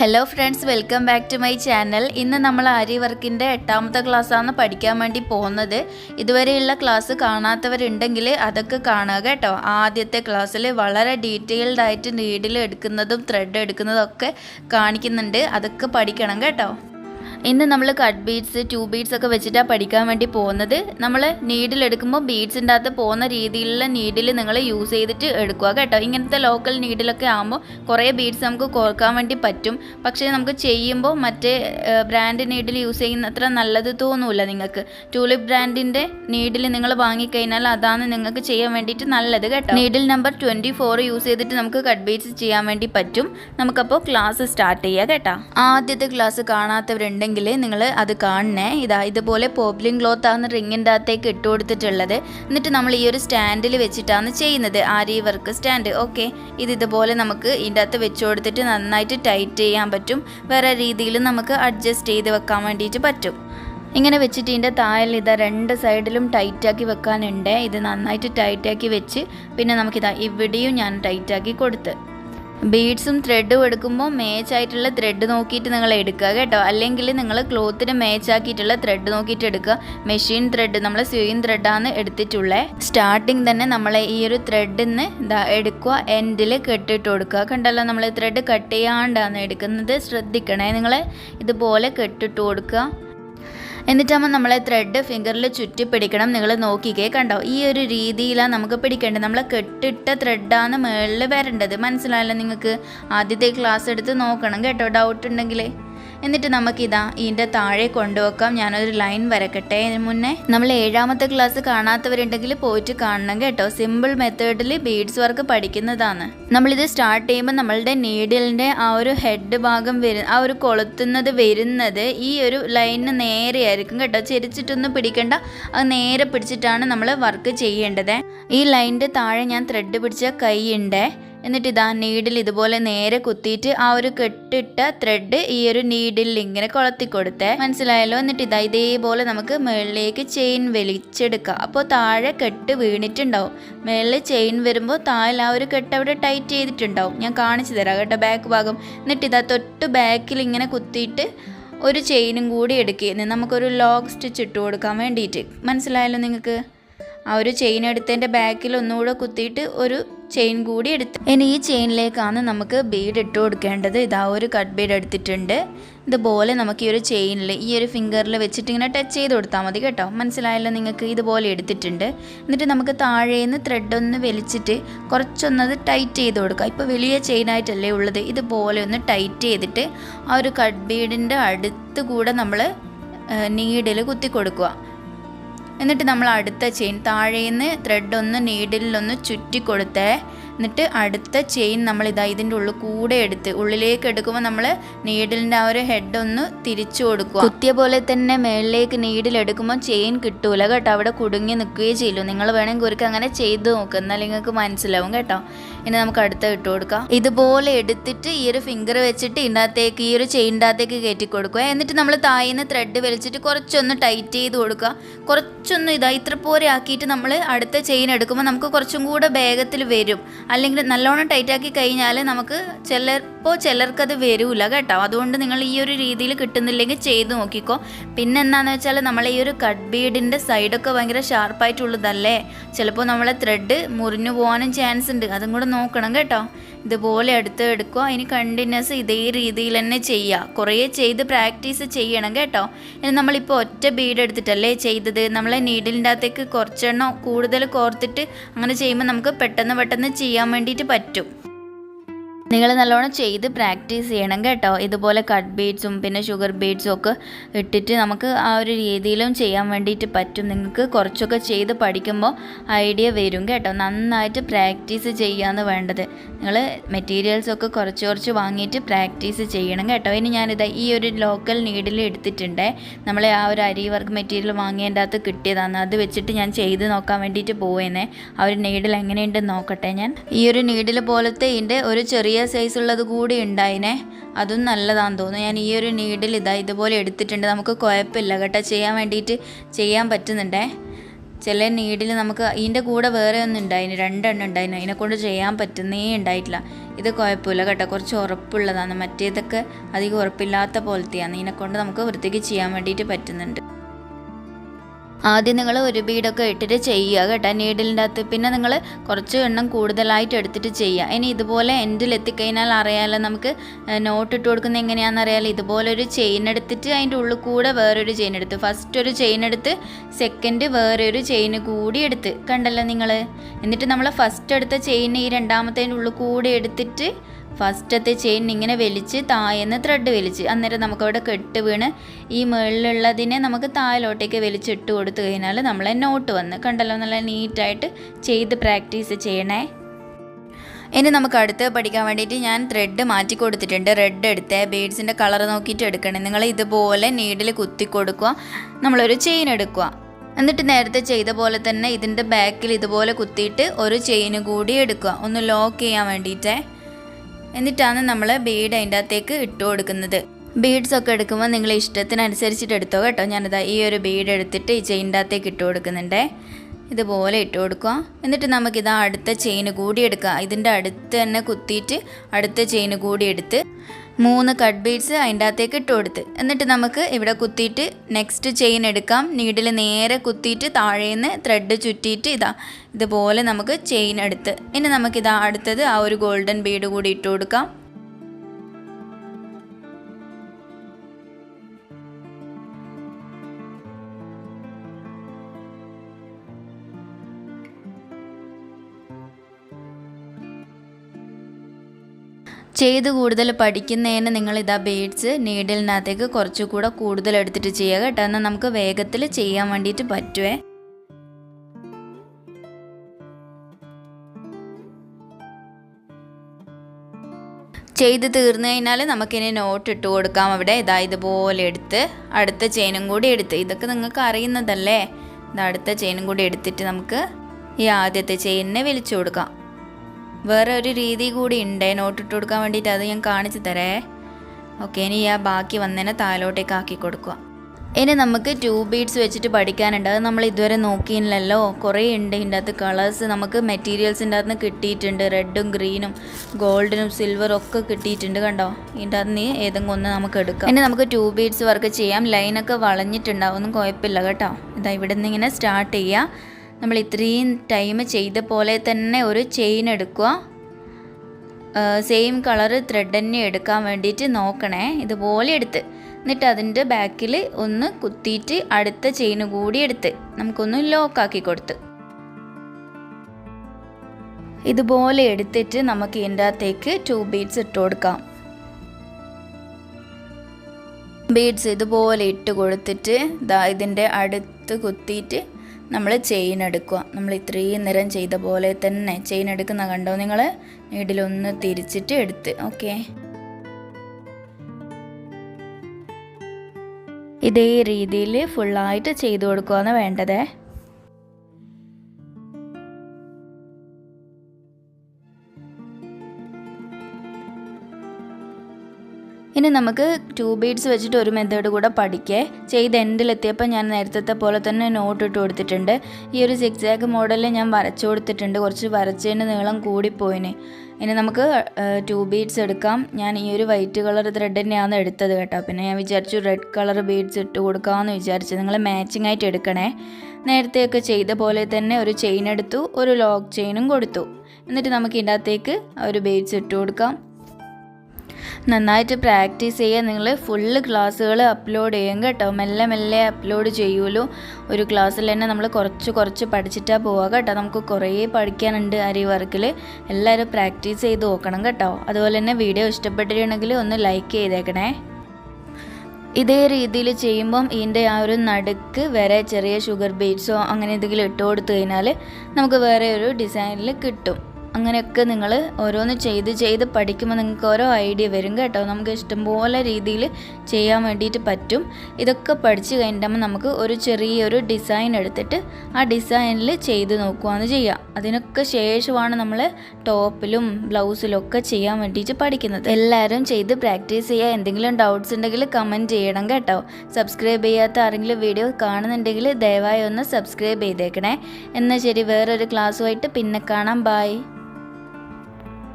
Hello friends welcome back to my channel ഇന്ന് നമ്മൾ ആരി വർക്കിന്റെ എട്ടാമത്തെ ക്ലാസ്സാണ് പഠിക്കാൻ വേണ്ടി പോകുന്നത്. ഇതുവരെയുള്ള ക്ലാസ് കാണാത്തവരുണ്ടെങ്കിൽ അതൊക്കെ കാണുക കേട്ടോ. ആദ്യത്തെ ക്ലാസ്സിൽ വളരെ ഡീറ്റെയിൽഡ് ആയിട്ട് നീഡിൽ എടുക്കുന്നതും ത്രെഡ് എടുക്കുന്നതും ഒക്കെ കാണിക്കുന്നുണ്ട്. അതൊക്കെ പഠിക്കണം കേട്ടോ. ഇന്ന് നമ്മൾ കട്ട് ബീഡ്സ് ടു ബീഡ്സ് ഒക്കെ വെച്ചിട്ടാണ് പഠിക്കാൻ വേണ്ടി പോകുന്നത്. നമ്മൾ നീഡിൽ എടുക്കുമ്പോൾ ബീഡ്സിന്റെ അകത്ത് പോകുന്ന രീതിയിലുള്ള നീഡിൽ നിങ്ങൾ യൂസ് ചെയ്തിട്ട് എടുക്കുക കേട്ടോ. ഇങ്ങനത്തെ ലോക്കൽ നീഡിലൊക്കെ ആകുമ്പോൾ കുറേ ബീഡ്സ് നമുക്ക് കോർക്കാൻ വേണ്ടി പറ്റും. പക്ഷേ നമുക്ക് ചെയ്യുമ്പോൾ മറ്റേ ബ്രാൻഡ് നീഡിൽ യൂസ് ചെയ്യുന്ന അത്ര നല്ലത് തോന്നില്ല നിങ്ങൾക്ക്. ട്യൂലിപ്പ് ബ്രാൻഡിന്റെ നീഡിൽ നിങ്ങൾ വാങ്ങിക്കഴിഞ്ഞാൽ അതാണ് നിങ്ങൾക്ക് ചെയ്യാൻ വേണ്ടിയിട്ട് നല്ലത് കേട്ടോ. Needle number twenty four use ചെയ്തിട്ട് നമുക്ക് കട്ട് ബീഡ്സ് ചെയ്യാൻ വേണ്ടി പറ്റും. നമുക്കപ്പോൾ ക്ലാസ് സ്റ്റാർട്ട് ചെയ്യാം കേട്ടോ. ആദ്യത്തെ ക്ലാസ് കാണാത്തവരുണ്ടെങ്കിൽ നിങ്ങൾ അത് കാണണേ. ഇതാ ഇതുപോലെ പോപ്ലിൻ ക്ലോത്ത് ആണ് റിങ്ങിന്റെ അകത്തേക്ക് ഇട്ട് കൊടുത്തിട്ടുള്ളത്. എന്നിട്ട് നമ്മൾ ഈ ഒരു സ്റ്റാൻഡിൽ വെച്ചിട്ടാണ് ചെയ്യുന്നത്. Aari work stand. ഓക്കെ. ഇത് ഇതുപോലെ നമുക്ക് ഇതിന്റെ അകത്ത് വെച്ച് കൊടുത്തിട്ട് നന്നായിട്ട് ടൈറ്റ് ചെയ്യാൻ പറ്റും. വേറെ രീതിയിൽ നമുക്ക് അഡ്ജസ്റ്റ് ചെയ്ത് വെക്കാൻ വേണ്ടിയിട്ട് പറ്റും. ഇങ്ങനെ വെച്ചിട്ട് ഇതിന്റെ താഴെ ഇതാ രണ്ട് സൈഡിലും ടൈറ്റാക്കി വെക്കാനുണ്ട്. ഇത് നന്നായിട്ട് ടൈറ്റാക്കി വെച്ച് പിന്നെ നമുക്കിതാ ഇവിടെയും ഞാൻ ടൈറ്റാക്കി കൊടുത്ത്. ബീഡ്സും ത്രെഡും എടുക്കുമ്പോൾ മേച്ചായിട്ടുള്ള ത്രെഡ് നോക്കിയിട്ട് നിങ്ങൾ എടുക്കുക കേട്ടോ. അല്ലെങ്കിൽ നിങ്ങൾ ക്ലോത്തിന് മേച്ചാക്കിയിട്ടുള്ള ത്രെഡ് നോക്കിയിട്ട് എടുക്കുക. മെഷീൻ ത്രെഡ് നമ്മൾ സ്വീൻ ത്രെഡാണ് എടുത്തിട്ടുള്ളത് സ്റ്റാർട്ടിങ് തന്നെ നമ്മൾ ഈ ഒരു ത്രെഡിന്ന് ഇതാ എടുക്കുക. എൻഡിൽ കെട്ടിട്ട് കൊടുക്കുക. കണ്ടല്ലോ നമ്മൾ ത്രെഡ് കട്ട് ചെയ്യാണ്ടാണ് എടുക്കുന്നത്. ശ്രദ്ധിക്കണേ നിങ്ങൾ ഇതുപോലെ കെട്ടിട്ട് കൊടുക്കുക. എന്നിട്ടാകുമ്പോൾ നമ്മളെ ത്രെഡ് ഫിംഗറിൽ ചുറ്റി പിടിക്കണം. നിങ്ങൾ നോക്കിക്കേ കണ്ടോ? ഈ ഒരു രീതിയിലാണ് നമുക്ക് പിടിക്കേണ്ടത്. നമ്മളെ കെട്ടിട്ട ത്രെഡാണ് മുകളിൽ വരേണ്ടത്. മനസ്സിലായല്ലോ നിങ്ങൾക്ക്? ആദ്യത്തെ ക്ലാസ് എടുത്ത് നോക്കണം കേട്ടോ. ഡൗട്ട് ഉണ്ടെങ്കിൽ എന്നിട്ട് നമുക്കിതാ ഇതിന്റെ താഴെ കൊണ്ടുവെക്കാം. ഞാനൊരു ലൈൻ വരക്കട്ടെ. ഇതിന് മുന്നേ നമ്മൾ ഏഴാമത്തെ ക്ലാസ് കാണാത്തവരുണ്ടെങ്കിൽ പോയിട്ട് കാണണം കേട്ടോ. സിമ്പിൾ മെത്തേഡിൽ ബീഡ്സ് വർക്ക് പഠിക്കുന്നതാണ്. നമ്മളിത് സ്റ്റാർട്ട് ചെയ്യുമ്പോൾ നമ്മളുടെ നീഡിലിന്റെ ആ ഒരു ഹെഡ് ഭാഗം വരും ആ ഒരു കൊളുത്തുന്നത് വരുന്നത് ഈ ഒരു ലൈനിന് നേരെ ആയിരിക്കും കേട്ടോ. ചെരിച്ചിട്ടൊന്നും പിടിക്കണ്ട. അത് നേരെ പിടിച്ചിട്ടാണ് നമ്മൾ വർക്ക് ചെയ്യേണ്ടത്. ഈ ലൈനിന്റെ താഴെ ഞാൻ ത്രെഡ് പിടിച്ച കൈയുണ്ട് എന്നിട്ട് ഇതാ നീഡിൽ ഇതുപോലെ നേരെ കുത്തിയിട്ട് ആ ഒരു കെട്ടിട്ട ത്രെഡ് ഈ ഒരു നീഡിൽ ഇങ്ങനെ കൊളത്തി കൊടുത്തേ. മനസ്സിലായല്ലോ? എന്നിട്ട് ഇതാ ഇതേപോലെ നമുക്ക് മുകളിലേക്ക് ചെയിൻ വലിച്ചെടുക്കാം. അപ്പോൾ താഴെ കെട്ട് വീണിട്ടുണ്ടാവും. മുകളിൽ ചെയിൻ വരുമ്പോൾ താഴെ ആ ഒരു കെട്ട് അവിടെ ടൈറ്റ് ചെയ്തിട്ടുണ്ടാവും. ഞാൻ കാണിച്ചു തരാം കേട്ടോ ബാക്ക് ഭാഗം. എന്നിട്ട് ഇതാ തൊട്ട് ബാക്കിൽ ഇങ്ങനെ കുത്തിയിട്ട് ഒരു ചെയിനും കൂടി എടുക്കുക നമുക്കൊരു ലോക്ക് സ്റ്റിച്ച് ഇട്ട് കൊടുക്കാൻ വേണ്ടിയിട്ട്. മനസ്സിലായല്ലോ നിങ്ങൾക്ക്? ആ ഒരു ചെയിൻ എടുത്തതിന്റെ ബാക്കിൽ ഒന്നുകൂടെ കുത്തിയിട്ട് ഒരു ചെയിൻ കൂടി എടുത്ത് ഇനി ഈ ചെയിനിലേക്കാണ് നമുക്ക് ബീഡ് ഇട്ട് കൊടുക്കേണ്ടത്. ഇതാ ഒരു കട്ട് ബീഡ് എടുത്തിട്ടുണ്ട്. ഇതുപോലെ നമുക്ക് ഈ ഒരു ചെയിനിൽ ഈ ഒരു ഫിംഗറിൽ വെച്ചിട്ട് ഇങ്ങനെ ടച്ച് ചെയ്ത് കൊടുത്താൽ മതി കേട്ടോ. മനസ്സിലായല്ലോ നിങ്ങൾക്ക് ഇതുപോലെ എടുത്തിട്ടുണ്ട്. എന്നിട്ട് നമുക്ക് താഴേന്ന് ത്രെഡ് ഒന്ന് വലിച്ചിട്ട് കുറച്ചൊന്നത് ടൈറ്റ് ചെയ്ത് കൊടുക്കുക ഇപ്പോൾ വലിയ ചെയിനായിട്ടല്ലേ ഉള്ളത്. ഇതുപോലെ ഒന്ന് ടൈറ്റ് ചെയ്തിട്ട് ആ ഒരു കട്ട് ബീഡിന്റെ അടുത്ത് കൂടെ നമ്മൾ നീഡിൽ കുത്തി കൊടുക്കുക. എന്നിട്ട് നമ്മൾ അടുത്ത ചെയിൻ താഴേന്ന് ത്രെഡ് ഒന്ന് നീഡിലൊന്ന് ചുറ്റി കൊടുത്തേ എന്നിട്ട് അടുത്ത ചെയിൻ നമ്മൾ ഇതാ ഇതിന്റെ ഉള്ളിൽ കൂടെ എടുത്ത് ഉള്ളിലേക്ക് എടുക്കുമ്പോൾ നമ്മൾ നീഡിലിന്റെ ആ ഒരു ഹെഡ് ഒന്ന് തിരിച്ചു കൊടുക്കുക. കുത്തിയ പോലെ തന്നെ മേളിലേക്ക് നീഡിൽ എടുക്കുമ്പോൾ ചെയിൻ കിട്ടൂല കേട്ടോ. അവിടെ കുടുങ്ങി നിൽക്കുകയേ ചെയ്യൂ. നിങ്ങൾ വേണമെങ്കിൽ ഒരിക്കൽ അങ്ങനെ ചെയ്ത് നോക്കുക എന്നാൽ നിങ്ങൾക്ക് മനസ്സിലാവും കേട്ടോ. ഇനി നമുക്ക് അടുത്ത ഇട്ട് കൊടുക്കാം. ഇതുപോലെ എടുത്തിട്ട് ഈ ഒരു ഫിംഗർ വെച്ചിട്ട് ഇതിനകത്തേക്ക് ഈ ഒരു ചെയിന്റെ അകത്തേക്ക് കയറ്റി കൊടുക്കുക. എന്നിട്ട് നമ്മൾ തായിന്ന് ത്രെഡ് വലിച്ചിട്ട് കുറച്ചൊന്ന് ടൈറ്റ് ചെയ്ത് കൊടുക്കുക. കുറച്ചൊന്ന് ഇതാ ഇത്ര പോരെ ആക്കിയിട്ട് നമ്മൾ അടുത്ത ചെയിൻ എടുക്കുമ്പോൾ നമുക്ക് കുറച്ചും കൂടെ വേഗത്തിൽ വരും. അല്ലെങ്കിൽ നല്ലോണം ടൈറ്റ് ആക്കി കഴിഞ്ഞാൽ നമുക്ക് ചിലപ്പോൾ ചിലർക്കത് വരൂല കേട്ടോ. അതുകൊണ്ട് നിങ്ങൾ ഈ ഒരു രീതിയിൽ കിട്ടുന്നില്ലെങ്കിൽ ചെയ്ത് നോക്കിക്കോ. പിന്നെ എന്താണെന്ന് വെച്ചാൽ നമ്മൾ ഈ ഒരു കട്ട് ബീഡിന്റെ സൈഡൊക്കെ ഭയങ്കര ഷാർപ്പായിട്ടുള്ളതല്ലേ ചിലപ്പോൾ നമ്മളെ ത്രെഡ് മുറിഞ്ഞു പോകാനും ചാൻസ് ഉണ്ട്. അതും കൂടെ നോക്കണം കേട്ടോ. ഇതുപോലെ എടുത്ത് എടുക്കുക. ഇനി കണ്ടിന്യൂസ് ഇതേ രീതിയിൽ തന്നെ ചെയ്യുക. കുറേ ചെയ്ത് പ്രാക്ടീസ് ചെയ്യണം കേട്ടോ. ഇനി നമ്മളിപ്പോൾ ഒറ്റ ബീഡ് എടുത്തിട്ടല്ലേ ചെയ്തത്. നമ്മളെ നീഡിലിന്റെ അകത്തേക്ക് കുറച്ചെണ്ണം കൂടുതൽ കോർത്തിട്ട് അങ്ങനെ ചെയ്യുമ്പോൾ നമുക്ക് പെട്ടെന്ന് പെട്ടെന്ന് ചെയ്യാൻ വേണ്ടിയിട്ട് പറ്റും. നിങ്ങൾ നല്ലോണം ചെയ്ത് പ്രാക്ടീസ് ചെയ്യണം കേട്ടോ. ഇതുപോലെ കട്ട് ബീഡ്സും പിന്നെ ഷുഗർ ബീഡ്സും ഒക്കെ ഇട്ടിട്ട് നമുക്ക് ആ ഒരു രീതിയിലും ചെയ്യാൻ വേണ്ടിയിട്ട് പറ്റും. നിങ്ങൾക്ക് കുറച്ചൊക്കെ ചെയ്ത് പഠിക്കുമ്പോൾ ഐഡിയ വരും കേട്ടോ. നന്നായിട്ട് പ്രാക്ടീസ് ചെയ്യാമെന്ന് വേണ്ടത്. നിങ്ങൾ മെറ്റീരിയൽസൊക്കെ കുറച്ച് കുറച്ച് വാങ്ങിയിട്ട് പ്രാക്ടീസ് ചെയ്യണം കേട്ടോ. ഇനി ഞാനിത് ഈ ഒരു ലോക്കൽ നീഡിൽ എടുത്തിട്ടുണ്ട്. നമ്മളെ ആ ഒരു അരി വർക്ക് മെറ്റീരിയൽ വാങ്ങിയതിന്റെ അകത്ത് കിട്ടിയതാണ്. അത് വെച്ചിട്ട് ഞാൻ ചെയ്ത് നോക്കാൻ വേണ്ടിയിട്ട് പോവേനെ ആ ഒരു നീഡിൽ എങ്ങനെയുണ്ടെന്ന് നോക്കട്ടെ ഞാൻ. ഈ ഒരു നീഡിൽ പോലത്തെ ഇതിന്റെ ഒരു ചെറിയ സൈസ് ഉള്ളത് കൂടി ഉണ്ടായിനെ. അതും നല്ലതാണെന്ന് തോന്നുന്നു. ഞാൻ ഈ ഒരു നീഡിൽ ഇതാ ഇതുപോലെ എടുത്തിട്ടുണ്ട്. നമുക്ക് കുഴപ്പമില്ല കേട്ടോ. ചെയ്യാൻ വേണ്ടിയിട്ട് ചെയ്യാൻ പറ്റുന്നുണ്ടേ. ചില നീഡിൽ നമുക്ക് ഇതിന്റെ കൂടെ വേറെ ഒന്നും ഉണ്ടായിന്. രണ്ടെണ്ണം ഉണ്ടായിന്. അതിനെ കൊണ്ട് ചെയ്യാൻ പറ്റുന്നേ ഉണ്ടായിട്ടില്ല. ഇത് കുഴപ്പമില്ല കേട്ടോ. കുറച്ച് ഉറപ്പുള്ളതാണ്. മറ്റേതൊക്കെ അധികം ഉറപ്പില്ലാത്ത പോലത്തെയാണ്. ഇതിനെ കൊണ്ട് നമുക്ക് വൃത്തിക്ക് ചെയ്യാൻ വേണ്ടിയിട്ട് പറ്റുന്നുണ്ട്. ആദ്യം നിങ്ങൾ ഒരു ബീഡൊക്കെ ഇട്ടിട്ട് ചെയ്യുക കേട്ടോ. നീഡിലിന്റെ അകത്ത് പിന്നെ നിങ്ങൾ കുറച്ച് എണ്ണം കൂടുതലായിട്ട് എടുത്തിട്ട് ചെയ്യുക. ഇനി ഇതുപോലെ എൻഡിൽ എത്തിക്കഴിഞ്ഞാൽ അറിയാമല്ലോ നമുക്ക് നോട്ട് ഇട്ട് കൊടുക്കുന്നത് എങ്ങനെയാണെന്ന് അറിയാമല്ലോ ഇതുപോലെ ഒരു ചെയിൻ എടുത്തിട്ട് അതിന്റെ ഉള്ളിൽ കൂടെ വേറൊരു ചെയിൻ എടുത്ത്. ഫസ്റ്റ് ഒരു ചെയിൻ എടുത്ത് സെക്കൻഡ് വേറെ ഒരു ചെയിൻ കൂടി എടുത്ത്. കണ്ടല്ലോ നിങ്ങൾ? എന്നിട്ട് നമ്മൾ ഫസ്റ്റ് എടുത്ത ചെയിൻ ഈ രണ്ടാമത്തതിന്റെ ഉള്ളിൽ കൂടെ എടുത്തിട്ട് ഫസ്റ്റത്തെ ചെയിൻ ഇങ്ങനെ വലിച്ച് താഴേന്ന് ത്രെഡ് വലിച്ച്. അന്നേരം നമുക്കവിടെ കെട്ട് വീണ് ഈ മുകളിലുള്ളതിനെ നമുക്ക് താഴോട്ടേക്ക് വലിച്ചിട്ട് കൊടുത്തു കഴിഞ്ഞാൽ നമ്മളെ നോട്ട് വന്ന്. കണ്ടല്ലോ നല്ല നീറ്റായിട്ട് ചെയ്ത് പ്രാക്ടീസ് ചെയ്യണേ. ഇനി നമുക്ക് അടുത്ത് പഠിക്കാൻ വേണ്ടിയിട്ട് ഞാൻ ത്രെഡ് മാറ്റി കൊടുത്തിട്ടുണ്ട്. റെഡ് എടുത്ത് ബീഡ്സിന്റെ കളർ നോക്കിയിട്ട് എടുക്കണം. നിങ്ങൾ ഇതുപോലെ നീഡിൽ കുത്തി കൊടുക്കുക. നമ്മളൊരു ചെയിൻ എടുക്കുക. എന്നിട്ട് നേരത്തെ ചെയ്ത പോലെ തന്നെ ഇതിന്റെ ബാക്കിൽ ഇതുപോലെ കുത്തിയിട്ട് ഒരു ചെയിൻ കൂടി എടുക്കുക. ഒന്ന് ലോക്ക് ചെയ്യാൻ വേണ്ടിയിട്ടേ. എന്നിട്ടാണ് നമ്മൾ ബീഡ് അതിന്റെ അകത്തേക്ക് ഇട്ട് കൊടുക്കുന്നത്. ബീഡ്സ് ഒക്കെ എടുക്കുമ്പോൾ നിങ്ങൾ ഇഷ്ടത്തിനനുസരിച്ചിട്ട് എടുത്തോ കേട്ടോ. ഞാനിതാ ഈ ഒരു ബീഡ് എടുത്തിട്ട് ഈ ചെയിന്റെ അകത്തേക്ക് ഇട്ട് കൊടുക്കുന്നുണ്ടേ. ഇതുപോലെ ഇട്ട് കൊടുക്കുക. എന്നിട്ട് നമുക്കിതാ അടുത്ത ചെയിന് കൂടി എടുക്കുക ഇതിന്റെ അടുത്ത് തന്നെ കുത്തിയിട്ട് അടുത്ത ചെയിന് കൂടി എടുത്ത് മൂന്ന് കട്ട് ബീഡ്സ് അതിന്റെ അകത്തേക്ക് ഇട്ട് കൊടുത്ത്. എന്നിട്ട് നമുക്ക് ഇവിടെ കുത്തിയിട്ട് നെക്സ്റ്റ് ചെയിൻ എടുക്കാം. നീഡിൽ നേരെ കുത്തിയിട്ട് താഴേന്ന് ത്രെഡ് ചുറ്റിയിട്ട് ഇതാ ഇതുപോലെ നമുക്ക് ചെയിൻ എടുത്ത്. ഇനി നമുക്കിതാ അടുത്തത് ആ ഒരു ഗോൾഡൻ ബീഡ് കൂടി ഇട്ട് കൊടുക്കാം. ചെയ്ത് കൂടുതൽ പഠിക്കുന്നതിന് നിങ്ങൾ ഇതാ ബീഡ്സ് നീഡിലിനകത്തേക്ക് കുറച്ചുകൂടെ കൂടുതൽ എടുത്തിട്ട് ചെയ്യുക കേട്ടോ. എന്നാൽ നമുക്ക് വേഗത്തിൽ ചെയ്യാൻ വേണ്ടിയിട്ട് പറ്റുമേ ചെയ്ത് തീർന്നു കഴിഞ്ഞാൽ നമുക്കിനി നോട്ട് ഇട്ട് കൊടുക്കാം അവിടെ. ഇതാ ഇതുപോലെ എടുത്ത് അടുത്ത ചെയിനും കൂടി എടുത്ത്. ഇതൊക്കെ നിങ്ങൾക്ക് അറിയുന്നതല്ലേ? അടുത്ത ചെയിനും കൂടി എടുത്തിട്ട് നമുക്ക് ഈ ആദ്യത്തെ ചെയിനിനെ വലിച്ചു കൊടുക്കാം. വേറെ ഒരു രീതി കൂടി ഉണ്ട്. നോട്ട് ഇട്ട് കൊടുക്കാൻ വേണ്ടിയിട്ട് അത് ഞാൻ കാണിച്ചു തരേ. ഓക്കെ ഇനി ആ ബാക്കി വന്നതിനെ താലോട്ടേക്ക് ആക്കി കൊടുക്കുക ഇനി നമുക്ക് ട്യൂബ് ബീഡ്സ് വെച്ചിട്ട് പഠിക്കാനുണ്ട്. അത് നമ്മൾ ഇതുവരെ നോക്കിയില്ലല്ലോ. കുറേ ഉണ്ട് ഇതിന്റെ അകത്ത് കളേഴ്സ് നമുക്ക് മെറ്റീരിയൽസിന്റെ അകത്ത് നിന്ന് കിട്ടിയിട്ടുണ്ട്. റെഡും ഗ്രീനും ഗോൾഡനും സിൽവറും ഒക്കെ കിട്ടിയിട്ടുണ്ട് കണ്ടോ? ഇതിന്റെ അകത്ത് നിന്ന് ഏതെങ്കിലും ഒന്ന് നമുക്ക് എടുക്കാം. ഇനി നമുക്ക് ട്യൂബ് ബീഡ്സ് വർക്ക് ചെയ്യാം. ലൈനൊക്കെ വളഞ്ഞിട്ടുണ്ടാവും. ഒന്നും കുഴപ്പമില്ല കേട്ടോ. ഇതാ ഇവിടെ നിന്ന് ഇങ്ങനെ സ്റ്റാർട്ട് ചെയ്യുക നമ്മൾ ഇത്രയും ടൈം ചെയ്ത പോലെ തന്നെ ഒരു ചെയിൻ എടുക്കുക. സെയിം കളർ ത്രെഡ് തന്നെ എടുക്കാൻ വേണ്ടിയിട്ട് നോക്കണേ. ഇതുപോലെ എടുത്ത്. എന്നിട്ട് അതിന്റെ ബാക്കിൽ ഒന്ന് കുത്തിയിട്ട് അടുത്ത ചെയിൻ കൂടി എടുത്ത്. നമുക്കൊന്ന് ലോക്കാക്കി കൊടുത്ത്. ഇതുപോലെ എടുത്തിട്ട് നമുക്ക് ഇതിന്റെ അകത്തേക്ക് ടു ബീഡ്സ് ഇട്ട് കൊടുക്കാം. ബീഡ്സ് ഇതുപോലെ ഇട്ട് കൊടുത്തിട്ട് ദാ ഇതിന്റെ അടുത്ത് കുത്തിയിട്ട് നമ്മൾ ചെയിൻ എടുക്കുക. നമ്മൾ ഇത്രയും നേരം ചെയ്ത പോലെ തന്നെ ചെയിൻ എടുക്കുന്ന കണ്ടോ നിങ്ങൾ നീഡിലൊന്ന് തിരിച്ചിട്ട് എടുത്ത്. ഓക്കെ. ഇതേ രീതിയിൽ ഫുള്ളായിട്ട് ചെയ്തു കൊടുക്കുകയാണ് വേണ്ടതേ. ഇനി നമുക്ക് ടൂ ബീഡ്സ് വെച്ചിട്ട് ഒരു മെത്തേഡ് കൂടെ പഠിക്കേ. ചെയ്ത് എൻഡിലെത്തിയപ്പോൾ ഞാൻ നേരത്തെ പോലെ തന്നെ നോട്ട് ഇട്ട് കൊടുത്തിട്ടുണ്ട്. ഈ ഒരു സിക്സാക്ക് മോഡലിൽ ഞാൻ വരച്ചു കൊടുത്തിട്ടുണ്ട്. കുറച്ച് വരച്ചതിന് നീളം കൂടിപ്പോയിന്. ഇനി നമുക്ക് ടൂ ബീഡ്സ് എടുക്കാം. ഞാൻ ഈ ഒരു വൈറ്റ് കളർ ത്രെഡ് തന്നെയാണ് എടുത്തത് കേട്ടോ. പിന്നെ ഞാൻ വിചാരിച്ചു റെഡ് കളർ ബീഡ്സ് ഇട്ട് കൊടുക്കാമെന്ന് വിചാരിച്ചു. നിങ്ങൾ മാച്ചിങ് ആയിട്ട് എടുക്കണേ. നേരത്തെയൊക്കെ ചെയ്ത പോലെ തന്നെ ഒരു ചെയിൻ എടുത്തു. ഒരു ലോക്ക് ചെയിനും കൊടുത്തു. എന്നിട്ട് നമുക്ക് ഇതിന്റെ അകത്തേക്ക് ഒരു ബീഡ്സ് ഇട്ട് കൊടുക്കാം. നന്നായിട്ട് പ്രാക്ടീസ് ചെയ്യുക നിങ്ങൾ ഫുള്ള് ക്ലാസ്സുകൾ അപ്ലോഡ് ചെയ്യും കേട്ടോ. മെല്ലെ മെല്ലെ അപ്ലോഡ് ചെയ്യുമല്ലോ ഒരു ക്ലാസ്സിൽ തന്നെ നമ്മൾ കുറച്ച് കുറച്ച് പഠിച്ചിട്ടാണ് പോവുക കേട്ടോ. നമുക്ക് കുറേ പഠിക്കാനുണ്ട് അരി വർക്കിൽ. എല്ലാവരും പ്രാക്ടീസ് ചെയ്ത് നോക്കണം കേട്ടോ. അതുപോലെ തന്നെ വീഡിയോ ഇഷ്ടപ്പെട്ടിട്ടുണ്ടെങ്കിൽ ഒന്ന് ലൈക്ക് ചെയ്തേക്കണേ. ഇതേ രീതിയിൽ ചെയ്യുമ്പം ഇതിന്റെ ആ ഒരു നടുക്ക് വരെ ചെറിയ ഷുഗർ ബീറ്റ്സോ അങ്ങനെ എന്തെങ്കിലും ഇട്ട് കൊടുത്തു കഴിഞ്ഞാൽ നമുക്ക് വേറെ ഒരു ഡിസൈനിൽ കിട്ടും. അങ്ങനെയൊക്കെ നിങ്ങൾ ഓരോന്ന് ചെയ്ത് ചെയ്ത് പഠിക്കുമ്പോൾ നിങ്ങൾക്ക് ഓരോ ഐഡിയ വരും കേട്ടോ. നമുക്ക് ഇഷ്ടംപോലെ രീതിയിൽ ചെയ്യാൻ വേണ്ടിയിട്ട് പറ്റും. ഇതൊക്കെ പഠിച്ച് കഴിഞ്ഞിട്ടാകുമ്പോൾ നമുക്ക് ഒരു ചെറിയൊരു ഡിസൈൻ എടുത്തിട്ട് ആ ഡിസൈനിൽ ചെയ്ത് നോക്കുകയാണ് ചെയ്യുക അതിനൊക്കെ ശേഷമാണ് നമ്മൾ ടോപ്പിലും ബ്ലൗസിലും ഒക്കെ ചെയ്യാൻ വേണ്ടിയിട്ട് പഠിക്കുന്നത്. എല്ലാവരും ചെയ്ത് പ്രാക്ടീസ് ചെയ്യുക. എന്തെങ്കിലും ഡൗട്ട്സ് ഉണ്ടെങ്കിൽ കമന്റ് ചെയ്യണം കേട്ടോ. സബ്സ്ക്രൈബ് ചെയ്യാത്ത ആരെങ്കിലും വീഡിയോ കാണുന്നുണ്ടെങ്കിൽ ദയവായി ഒന്ന് സബ്സ്ക്രൈബ് ചെയ്തേക്കണേ. എന്നാൽ ശരി വേറൊരു ക്ലാസ്സുമായിട്ട് പിന്നെ കാണാം. ബായ്